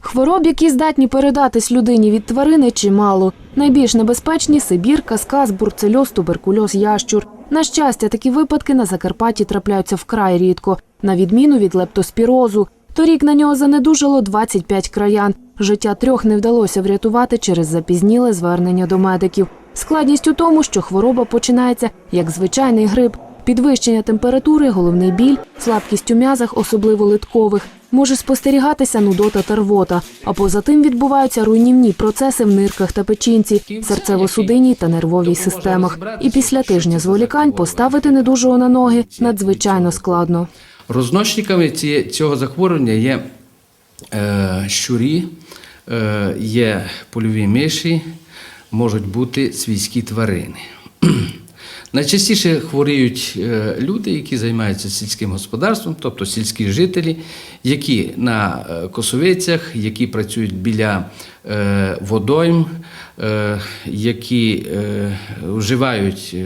Хвороб, які здатні передатись людині від тварини, чимало. Найбільш небезпечні сибірка, сказ, бурцельоз, туберкульоз, ящур. На щастя, такі випадки на Закарпатті трапляються вкрай рідко, на відміну від лептоспірозу. Торік на нього занедужало 25 краян. Життя трьох не вдалося врятувати через запізніле звернення до медиків. Складність у тому, що хвороба починається як звичайний грип. Підвищення температури, головний біль, слабкість у м'язах, особливо литкових, може спостерігатися нудота та рвота. А поза тим відбуваються руйнівні процеси в нирках та печінці, серцево-судинній та нервовій системах. І після тижня зволікань поставити недужого на ноги надзвичайно складно. Розносчиками ці- цього захворювання є е, щурі, е, є польові миші, можуть бути свійські тварини. Найчастіше хворіють е, люди, які займаються сільським господарством, тобто сільські жителі, які на е, косовицях, які працюють біля е, водойм, які вживають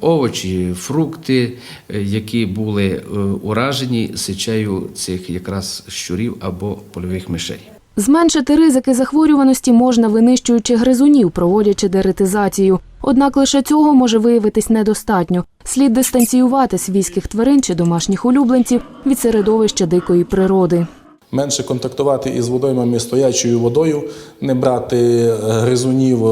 овочі, фрукти, які були уражені сечею цих якраз щурів або польових мишей. Зменшити ризики захворюваності можна винищуючи гризунів, проводячи деретизацію. Однак лише цього може виявитись недостатньо. Слід дистанціювати свійських тварин чи домашніх улюбленців від середовища дикої природи. Менше контактувати із водоймами стоячою водою, не брати е, гризунів е,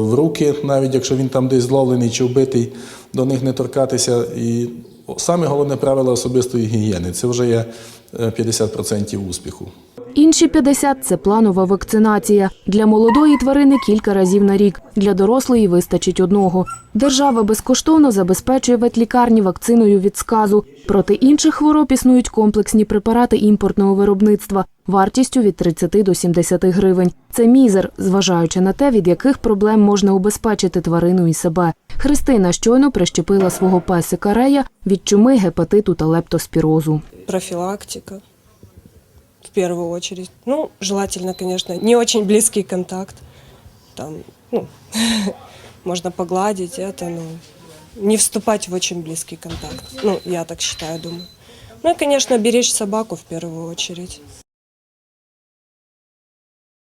в руки, навіть якщо він там десь зловлений чи вбитий, до них не торкатися. І саме головне правило особистої гігієни це вже є е, 50% успіху. Інші 50 – це планова вакцинація. Для молодої тварини кілька разів на рік. Для дорослої вистачить одного. Держава безкоштовно забезпечує ветлікарні вакциною від сказу. Проти інших хвороб існують комплексні препарати імпортного виробництва вартістю від 30 до 70 гривень. Це мізер, зважаючи на те, від яких проблем можна убезпечити тварину і себе. Христина щойно прищепила свого песика Рея від чуми, гепатиту та лептоспірозу. профилактика в первую очередь. Ну, желательно, конечно, не очень близкий контакт. Там, ну, можно погладить это, но не вступать в очень близкий контакт. Ну, я так считаю, думаю. Ну и, конечно, беречь собаку в первую очередь.